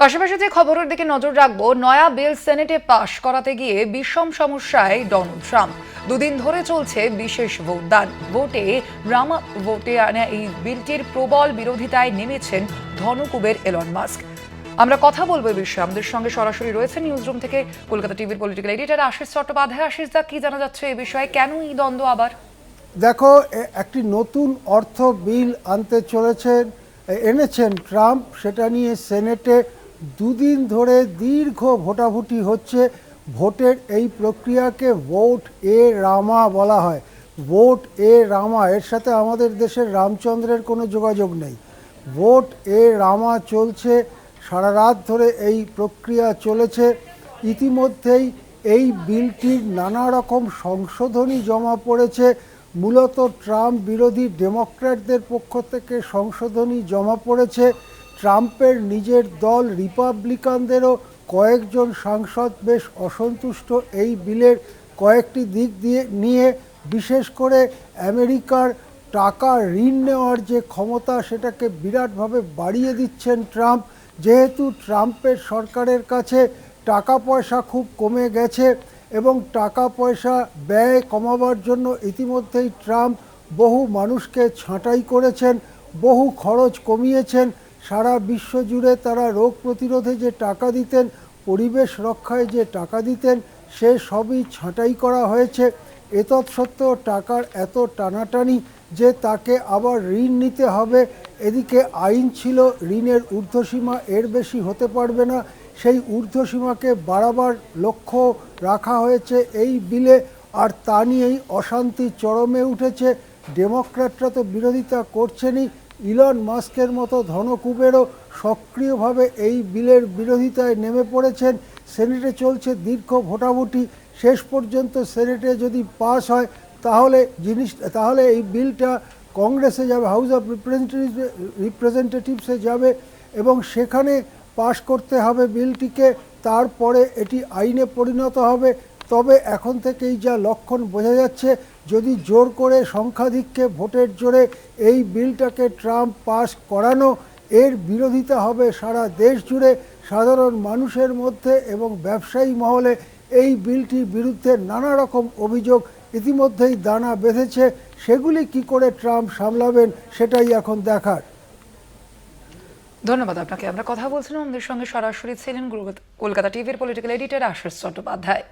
পাশাপাশি যে খবরের দিকে নজর রাখব, নয়া বিল সেনেটে পাশ করাতে গিয়ে বিষম সমস্যায় ডোনাল্ড ট্রাম্প। দুদিন ধরে চলছে বিশেষ ভোটদান। ভোটে রামা, ভোটে আনা এই বিলটির প্রবল বিরোধিতায় নেমেছেন ধনকুবের এলন মাস্ক। আমরা কথা বলব এই বিষয়ে। আমাদের সঙ্গে সরাসরি রয়েছে নিউজরুম থেকে কলকাতা টিভির পলিটিক্যাল এডিটর আশিস চট্টোপাধ্যায়। আশিস দা, কি জানা যাচ্ছে এই বিষয়ে? কেন এই দ্বন্দ্ব আবার? দেখো একটি নতুন অর্থ বিল আনতে চলেছেন এনেছেন ট্রাম্প। সেটা নিয়ে সেনেটে দুদিন ধরে দীর্ঘ ভোটাভুটি হচ্ছে। ভোটের এই প্রক্রিয়াকে ভোট এ রামা বলা হয়। ভোট এ রামা, এর সাথে আমাদের দেশের রামচন্দ্রের কোনো যোগাযোগ নেই। ভোট এ রামা চলছে, সারা রাত ধরে এই প্রক্রিয়া চলেছে। ইতিমধ্যেই এই বিলটির নানা রকম সংশোধনী জমা পড়েছে। মূলত ট্রাম্প বিরোধী ডেমোক্র্যাটদের পক্ষ থেকে সংশোধনী জমা পড়েছে। ট্রাম্পের নিজের দল রিপাবলিকানদেরও কয়েকজন সাংসদ বেশ অসন্তুষ্ট এই বিলের কয়েকটি দিক দিয়ে নিয়ে, বিশেষ করে আমেরিকার টাকা ঋণ নেওয়ার যে ক্ষমতা সেটাকে বিরাটভাবে বাড়িয়ে দিচ্ছেন ট্রাম্প। যেহেতু ট্রাম্পের সরকারের কাছে টাকা পয়সা খুব কমে গেছে এবং টাকা পয়সা ব্যয় কমাবার জন্য ইতিমধ্যেই ট্রাম্প বহু মানুষকে ছাঁটাই করেছেন, বহু খরচ কমিয়েছেন সারা বিশ্ব জুড়ে তারা রোগ প্রতিরোধে যে টাকা দিতেন, পরিবেশ রক্ষায় যে টাকা দিতেন, সে সবই ছাঁটাই করা হয়েছে। এতৎসত্ত্বেও টাকার এত টানাটানি যে তাকে আবার ঋণ নিতে হবে। এদিকে আইন ছিল, ঋণের ঊর্ধ্বসীমা এর বেশি হতে পারবে না। সেই ঊর্ধ্বসীমাকে বাড়াবার লক্ষ্য রাখা হয়েছে এই বিলে। আর তা নিয়েই অশান্তি চরমে উঠেছে। ডেমোক্র্যাটরা তো বিরোধিতা করছেনই। ইলন মাস্কের মতো ধনকুবেরও সক্রিয়ভাবে এই বিলের বিরোধিতায় নেমে পড়েছেন। সেনেটে চলছে দীর্ঘ ভোটাভুটি। শেষ পর্যন্ত সেনেটে যদি পাস হয়, তাহলে জিনিস, তাহলে এই বিলটা কংগ্রেসে যাবে, হাউস অফ রিপ্রেজেন্টেটিভ রিপ্রেজেন্টেটিভসে যাবে এবং সেখানে পাশ করতে হবে বিলটিকে। তারপরে এটি আইনে পরিণত হবে। তবে এখন থেকেই যা লক্ষণ বোঝা যাচ্ছে যদি জোর করে সংখ্যাধিক্যে ভোটের জোরে এই বিলটাকে ট্রাম্প পাস করানো, এর বিরোধিতা হবে সারা দেশ জুড়ে সাধারণ মানুষের মধ্যে এবং ব্যবসায়ী মহলে। এই বিলটির বিরুদ্ধে নানা রকম অভিযোগ ইতিমধ্যেই দানা বেঁধেছে। সেগুলি কি করে ট্রাম্প সামলাবেন সেটাই এখন দেখার। ধন্যবাদ আপনাকে। আমরা কথা বলছিলাম আমাদের সঙ্গে সরাসরি ছিলেন কলকাতা টিভির পলিটিক্যাল এডিটর আশিস চট্টোপাধ্যায়।